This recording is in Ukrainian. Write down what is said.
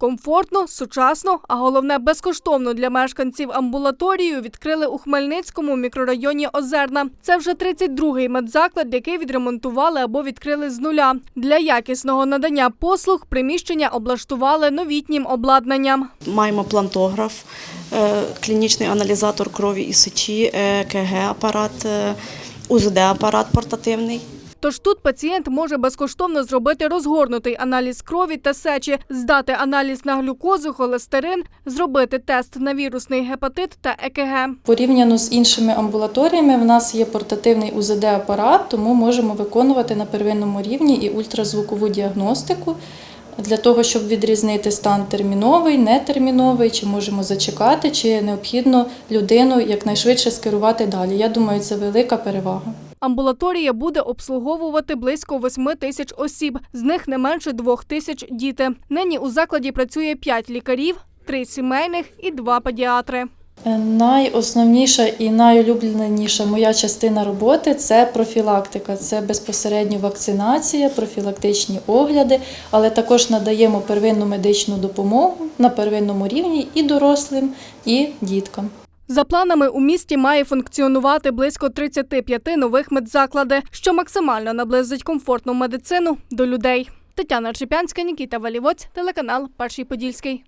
Комфортно, сучасно, а головне безкоштовно для мешканців амбулаторію відкрили у Хмельницькому мікрорайоні Озерна. Це вже 32-й медзаклад, який відремонтували або відкрили з нуля. Для якісного надання послуг приміщення облаштували новітнім обладнанням. Маємо плантограф, е, клінічний аналізатор крові і сечі, ЕКГ-апарат, УЗД-апарат портативний. Тож тут пацієнт може безкоштовно зробити розгорнутий аналіз крові та сечі, здати аналіз на глюкозу, холестерин, зробити тест на вірусний гепатит та ЕКГ. Порівняно з іншими амбулаторіями, в нас є портативний УЗД-апарат, тому можемо виконувати на первинному рівні і ультразвукову діагностику для того, щоб відрізнити стан терміновий, нетерміновий, чи можемо зачекати, чи необхідно людину якнайшвидше скерувати далі. Я думаю, це велика перевага. Амбулаторія буде обслуговувати близько 8 тисяч осіб, з них не менше 2 тисяч діти. Нині у закладі працює 5 лікарів, 3 сімейних і 2 педіатри. Е, Найосновніша і найулюбленіша моя частина роботи це профілактика. Це безпосередньо вакцинація, профілактичні огляди, але також надаємо первинну медичну допомогу на первинному рівні і дорослим, і діткам. За планами у місті має функціонувати близько 35 нових медзаклади, що максимально наблизить комфортну медицину до людей. Тетяна Чепянська, Нікіта Валівоць, телеканал Перший Подільський.